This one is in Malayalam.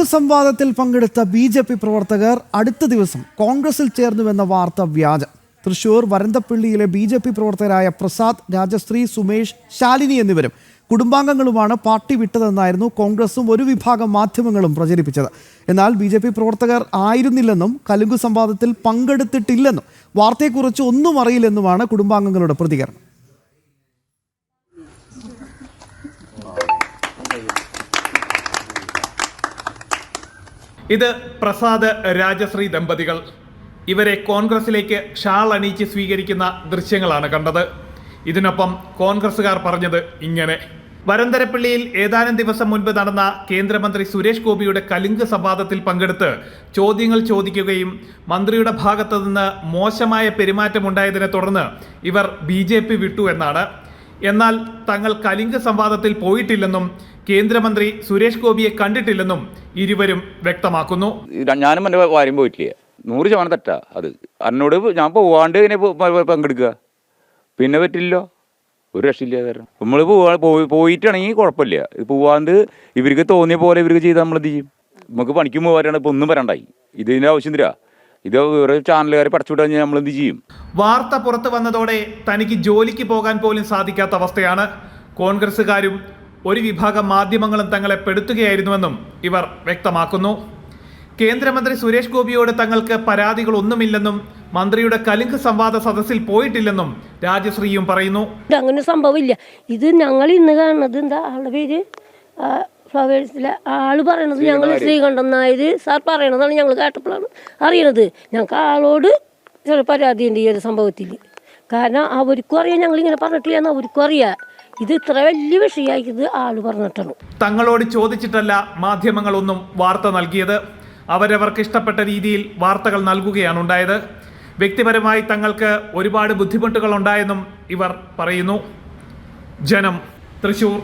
കലുങ്കു സംവാദത്തിൽ പങ്കെടുത്ത ബി ജെ പി പ്രവർത്തകർ അടുത്ത ദിവസം കോൺഗ്രസിൽ ചേർന്നുവെന്ന വാർത്ത വ്യാജം. തൃശൂർ വരന്തപ്പള്ളിയിലെ ബി ജെ പി പ്രവർത്തകരായ പ്രസാദ് രാജശ്രീ സുമേഷ് ശാലിനി എന്നിവരും കുടുംബാംഗങ്ങളുമാണ് പാർട്ടി വിട്ടതെന്നായിരുന്നു കോൺഗ്രസും ഒരു വിഭാഗം മാധ്യമങ്ങളും പ്രചരിപ്പിച്ചത്. എന്നാൽ ബി ജെ പി പ്രവർത്തകർ ആയിരുന്നില്ലെന്നും കലുങ്കു സംവാദത്തിൽ പങ്കെടുത്തിട്ടില്ലെന്നും വാർത്തയെക്കുറിച്ച് ഒന്നും അറിയില്ലെന്നുമാണ് കുടുംബാംഗങ്ങളുടെ പ്രതികരണം. ഇത് പ്രസാദ് രാജശ്രീ ദമ്പതികൾ. ഇവരെ കോൺഗ്രസിലേക്ക് ഷാൾ അണിയിച്ച് സ്വീകരിക്കുന്ന ദൃശ്യങ്ങളാണ് കണ്ടത്. ഇതിനൊപ്പം കോൺഗ്രസുകാർ പറഞ്ഞത് ഇങ്ങനെ. വരന്തരപ്പള്ളിയിൽ ഏതാനും ദിവസം മുൻപ് നടന്ന കേന്ദ്രമന്ത്രി സുരേഷ് ഗോപിയുടെ കലിങ്ക് സംവാദത്തിൽ പങ്കെടുത്ത് ചോദ്യങ്ങൾ ചോദിക്കുകയും മന്ത്രിയുടെ ഭാഗത്തു നിന്ന് മോശമായ പെരുമാറ്റമുണ്ടായതിനെ തുടർന്ന് ഇവർ ബി വിട്ടു എന്നാണ്. എന്നാൽ തങ്ങൾ കലിംഗ സംവാദത്തിൽ പോയിട്ടില്ലെന്നും കേന്ദ്രമന്ത്രി സുരേഷ് ഗോപിയെ കണ്ടിട്ടില്ലെന്നും ഇരുവരും വ്യക്തമാക്കുന്നു. ഞാനും എന്റെ വാര്യം പോയിട്ടില്ല? നൂറ് ശതമാനം തെറ്റാ അത്. എന്നോട് ഞാൻ പോവാണ്ട് പങ്കെടുക്കുക. പിന്നെ പറ്റില്ലല്ലോ. ഒരു രക്ഷയില്ല നമ്മൾ പോവാ പോയി പോയിട്ടാണെങ്കിൽ കുഴപ്പമില്ല. ഇത് പോവാണ്ട് ഇവർക്ക് തോന്നിയ പോലെ ഇവർക്ക് ചെയ്താൽ നമ്മൾ എന്ത് ചെയ്യും? നമുക്ക് പണിക്ക് പോകാറാണ് ഇപ്പൊ ഒന്നും വരണ്ടായി. ഇതിന്റെ ആവശ്യം തരാ ഇത് വേറെ ചാനലുകാരെ പടച്ചുവിട്ടാൽ കഴിഞ്ഞാൽ നമ്മൾ എന്ത് ചെയ്യും? വാർത്ത പുറത്തു വന്നതോടെ തനിക്ക് ജോലിക്ക് പോകാൻ പോലും സാധിക്കാത്ത അവസ്ഥയാണ്. കോൺഗ്രസ്സുകാരും ഒരു വിഭാഗം മാധ്യമങ്ങളും തങ്ങളെ പെടുത്തുകയായിരുന്നുവെന്നും ഇവർ വ്യക്തമാക്കുന്നു. കേന്ദ്രമന്ത്രി സുരേഷ് ഗോപിയോട് തങ്ങൾക്ക് പരാതികളൊന്നുമില്ലെന്നും മന്ത്രിയുടെ കലുങ്ക് സംവാദ സദസ്സിൽ പോയിട്ടില്ലെന്നും രാജശ്രീയും പറയുന്നു. അങ്ങനെ സംഭവമില്ല ഇത് ഞങ്ങൾ ഇന്ന് കാണുന്നത് എന്താ ആളുടെ പേര്? ഫ്ലവേഴ്സിലെ ആൾ പറയണത് ഞങ്ങൾ ശ്രീകണ്ഠൻ നായർ സാർ പറയണതാണ് ഞങ്ങൾ കേട്ടപ്പോഴാണ് അറിയണത്. ഞങ്ങൾക്ക് ആളോട് ചെറിയ പരാതിയുണ്ട് ഈ ഒരു സംഭവത്തിൽ കാരണം അവർക്കും അറിയാം ഞങ്ങളിങ്ങനെ പറഞ്ഞിട്ടില്ല എന്ന് അവർക്കും അറിയാം. ഇത് ഇത്ര വലിയ വിഷയമാക്കിയത് ആൾ പറഞ്ഞിട്ടാണ്. തങ്ങളോട് ചോദിച്ചിട്ടല്ല മാധ്യമങ്ങളൊന്നും വാർത്ത നൽകിയത്. അവരവർക്ക് ഇഷ്ടപ്പെട്ട രീതിയിൽ വാർത്തകൾ നൽകുകയാണ് ഉണ്ടായത്. വ്യക്തിപരമായി തങ്ങൾക്ക് ഒരുപാട് ബുദ്ധിമുട്ടുകൾ ഉണ്ടായെന്നും ഇവർ പറയുന്നു. ജനം തൃശൂർ.